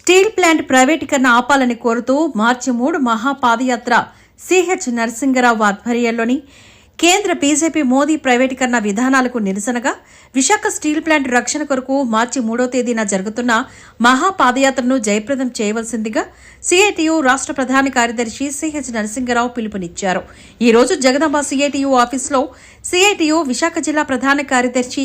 Steel plant ప్రైవేటీకరణ ఆపాలని కోరుతూ మార్చి మూడు మహాపాదయాత్ర సిహెచ్ నరసింగరావు ఆధ్వర్యంలోని కేంద్ర బీజేపీ మోదీ ప్రైవేటీకరణ విధానాలకు నిరసనగా విశాఖ స్టీల్ ప్లాంట్ రక్షణ కొరకు మార్చి మూడో తేదీన జరుగుతున్న మహాపాదయాత్రను జయప్రదం చేయవలసిందిగా సిఐటియు రాష్ట్ర ప్రధాన కార్యదర్శి సిహెచ్ నరసింగరావు పిలుపునిచ్చారు. ఈ రోజు జగదాంబ సిఐటియు ఆఫీసులో సిఐటియు విశాఖ జిల్లా ప్రధాన కార్యదర్శి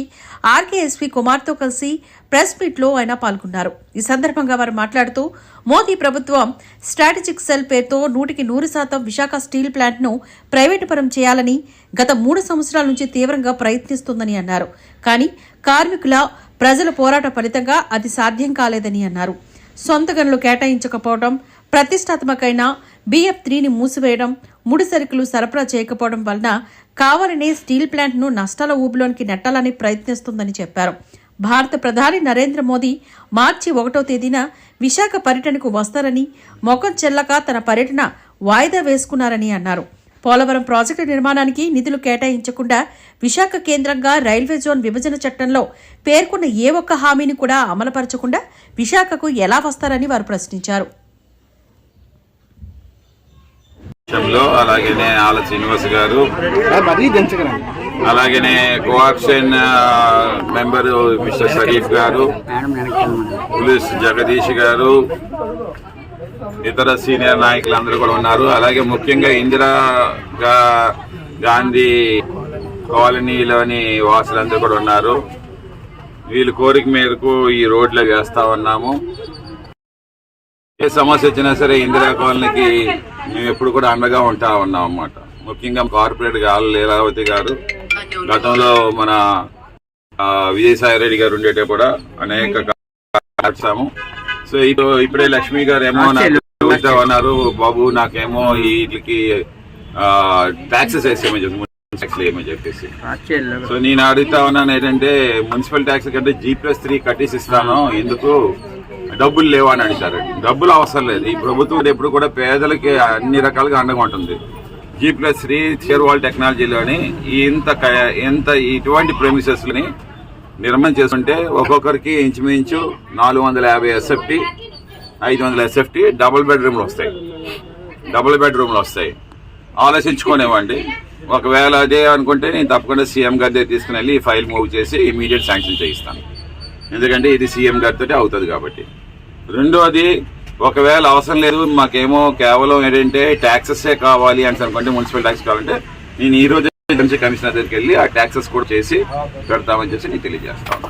ఆర్కేఎస్పీ కుమార్తో కలిసి ప్రెస్ మీట్లో ఆయన పాల్గొన్నారు. ఈ సందర్భంగా వారు మాట్లాడుతూ మోదీ ప్రభుత్వం స్ట్రాటజిక్ సెల్ పేరుతో నూటికి నూరు శాతం విశాఖ స్టీల్ ప్లాంట్ను ప్రైవేటు పరం చేయాలని గత మూడు సంవత్సరాల నుంచి తీవ్రంగా ప్రయత్నిస్తోందని అన్నారు. కానీ కార్మికుల ప్రజల పోరాట ఫలితంగా అది సాధ్యం కాలేదని అన్నారు. సొంత గనులు కేటాయించకపోవడం ప్రతిష్టాత్మకమైన బిఎఫ్ త్రీని మూసివేయడం ముడి సరుకులు సరఫరా చేయకపోవడం వలన కావాలనే స్టీల్ ప్లాంట్ను నష్టాల ఊబిలోనికి నెట్టాలని ప్రయత్నిస్తుందని చెప్పారు. భారత ప్రధాని నరేంద్ర మోదీ మార్చి ఒకటో తేదీన విశాఖ పర్యటనకు వస్తారని మొఖం చెల్లక తన పర్యటన వాయిదా వేసుకున్నారని అన్నారు. పోలవరం ప్రాజెక్టు నిర్మాణానికి నిధులు కేటాయించకుండా విశాఖ కేంద్రంగా రైల్వే జోన్ విభజన చట్టంలో పేర్కొన్న ఏ ఒక్క హామీని కూడా అమలుపరచకుండా విశాఖకు ఎలా వస్తారని వారు ప్రశ్నించారు. అలాగనే ఆల శ్రీనివాస్ గారు అలాగనే కోఆప్షన్ మెంబర్ మిస్టర్ షరీఫ్ గారు పోలీస్ జగదీష్ గారు ఇతర సీనియర్ నాయకులు అందరూ కూడా ఉన్నారు. అలాగే ముఖ్యంగా ఇందిరా గా- గాంధీ కాలనీలోని వాసులందరూ కూడా ఉన్నారు. వీళ్ళ కోరిక మేరకు ఈ రోడ్లు వేస్తా ఉన్నాము. ఏ సమస్య వచ్చినా సరే ఇందిరా కాలనీకి మేము ఎప్పుడు కూడా అండగా ఉంటా ఉన్నాం అన్నమాట. ముఖ్యంగా కార్పొరేట్గా లీలావతి గారు గతంలో మన విజయసాయి రెడ్డి గారు ఉండేటే కూడా అనేక కాల్చాము సో ఇప్పుడు ఇప్పుడే లక్ష్మి గారు ఏమో ఉన్నారు బాబు నాకేమో వీటికి ట్యాక్సెస్ వేసేమని చెప్పి ట్యాక్స్ చెప్పేసి. సో నేను అడుగుతా ఉన్నాను ఏంటంటే మున్సిపల్ ట్యాక్స్ కంటే జీ ప్లస్ త్రీ కట్టేసి ఇస్తాను ఎందుకు? డబ్బులు లేవా? అని అడిగారు. డబ్బులు అవసరం లేదు. ఈ ప్రభుత్వం ఎప్పుడు కూడా పేదలకి అన్ని రకాలుగా అండగా ఉంటుంది. G plus three shear wall టెక్నాలజీలోని ఇంత క- ఇంత ఇటువంటి ప్రెమిసెస్ని నిర్మాణం చేసుకుంటే ఒక్కొక్కరికి ఇంచుమించు నాలుగు వందల యాభై ఎస్ఎఫ్టీ ఐదు వందల ఎస్ఎఫ్టీ డబుల్ బెడ్రూమ్లు వస్తాయి. డబుల్ బెడ్రూమ్లు వస్తాయి. ఆలోచించుకోనివ్వండి. ఒకవేళ అదే అనుకుంటే నేను తప్పకుండా సీఎం గారి దగ్గర తీసుకుని వెళ్ళి ఈ ఫైల్ మూవ్ చేసి ఇమీడియట్ శాంక్షన్ చేయిస్తాను. ఎందుకంటే ఇది సీఎం గారితో అవుతుంది కాబట్టి. రెండోది ఒకవేళ అవసరం లేదు మాకేమో కేవలం ఏంటంటే ట్యాక్సెస్సే కావాలి అని అనుకుంటే మున్సిపల్ ట్యాక్స్ కావాలంటే నేను ఈ రోజు నుంచి కమిషనర్ దగ్గరికి వెళ్ళి ఆ ట్యాక్సెస్ కూడా చేసి పెడతామని చెప్పి నేను తెలియజేస్తాను